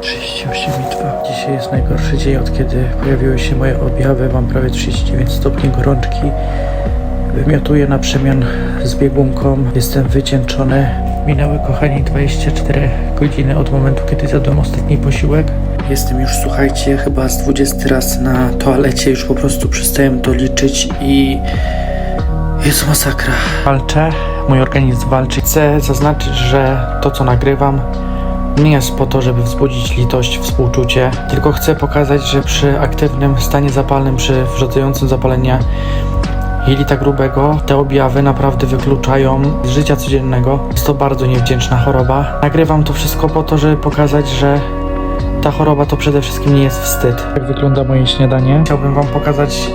38,2. Dzisiaj jest najgorszy dzień od kiedy pojawiły się moje objawy. Mam prawie 39 stopni gorączki. Wymiotuję na przemian z biegunką. Jestem wycieńczony. Minęły, kochani, 24 godziny od momentu, kiedy zjadłem ostatni posiłek. Jestem już, słuchajcie, chyba z 20 raz na toalecie. Już po prostu przestałem to liczyć i jest masakra. Walczę, mój organizm walczy. Chcę zaznaczyć, że to, co nagrywam, nie jest po to, żeby wzbudzić litość, współczucie, tylko chcę pokazać, że przy aktywnym stanie zapalnym, przy wrzodzającym zapalenia jelita grubego, te objawy naprawdę wykluczają z życia codziennego. Jest to bardzo niewdzięczna choroba. Nagrywam to wszystko po to, żeby pokazać, że ta choroba to przede wszystkim nie jest wstyd. Jak wygląda moje śniadanie? Chciałbym Wam pokazać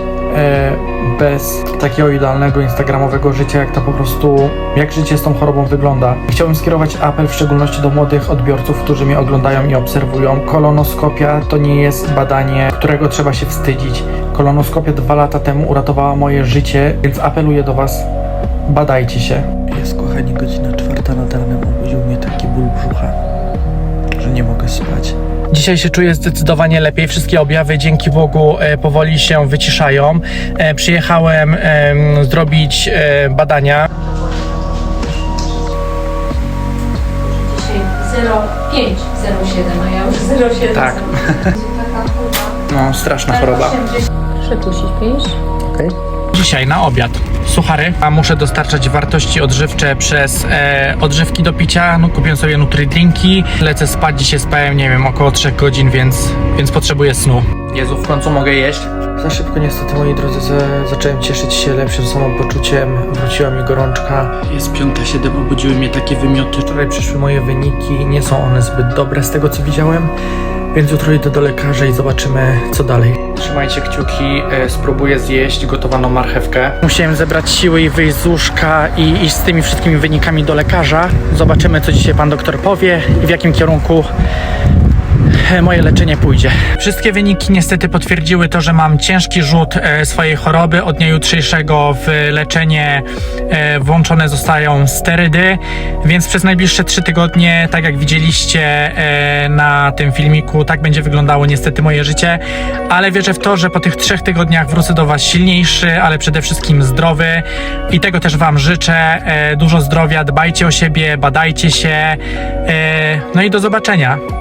bez takiego idealnego instagramowego życia, jak to po prostu, jak życie z tą chorobą wygląda. Chciałbym skierować apel w szczególności do młodych odbiorców, którzy mnie oglądają i obserwują. Kolonoskopia to nie jest badanie, którego trzeba się wstydzić. Kolonoskopia dwa lata temu uratowała moje życie, więc apeluję do Was, badajcie się. Jest kochani godzina czwarta nad ranem, obudził mnie taki ból brzucha, że nie mogę spać. Dzisiaj się czuję zdecydowanie lepiej. Wszystkie objawy dzięki Bogu e, powoli się wyciszają. E, przyjechałem em, zrobić e, badania. Dzisiaj 0507, a ja już 07. Tak. No, straszna choroba. Proszę tu śpisz. Dzisiaj na obiad suchary, a muszę dostarczać wartości odżywcze przez e, odżywki do picia. No, kupiłem sobie nutridrinki. Lecę spać, dzisiaj spałem, nie wiem, około 3 godzin, więc, więc potrzebuję snu. Jezu, w końcu mogę jeść. Za szybko niestety, moi drodzy, za, zacząłem cieszyć się lepszym samopoczuciem. Wróciła mi gorączka. Jest 5.07, obudziły mnie takie wymioty. Wczoraj przyszły moje wyniki, nie są one zbyt dobre z tego, co widziałem. Więc jutro idę do lekarza i zobaczymy, co dalej. Trzymajcie kciuki, e, spróbuję zjeść gotowaną marchewkę. Musiałem zebrać siły i wyjść z łóżka i iść z tymi wszystkimi wynikami do lekarza. Zobaczymy, co dzisiaj pan doktor powie i w jakim kierunku moje leczenie pójdzie. Wszystkie wyniki niestety potwierdziły to, że mam ciężki rzut e, swojej choroby. Od dnia jutrzejszego w leczenie e, włączone zostają sterydy, więc przez najbliższe trzy tygodnie, tak jak widzieliście e, na tym filmiku, tak będzie wyglądało niestety moje życie, ale wierzę w to, że po tych trzech tygodniach wrócę do Was silniejszy, ale przede wszystkim zdrowy i tego też Wam życzę. Dużo zdrowia, dbajcie o siebie, badajcie się, no i do zobaczenia.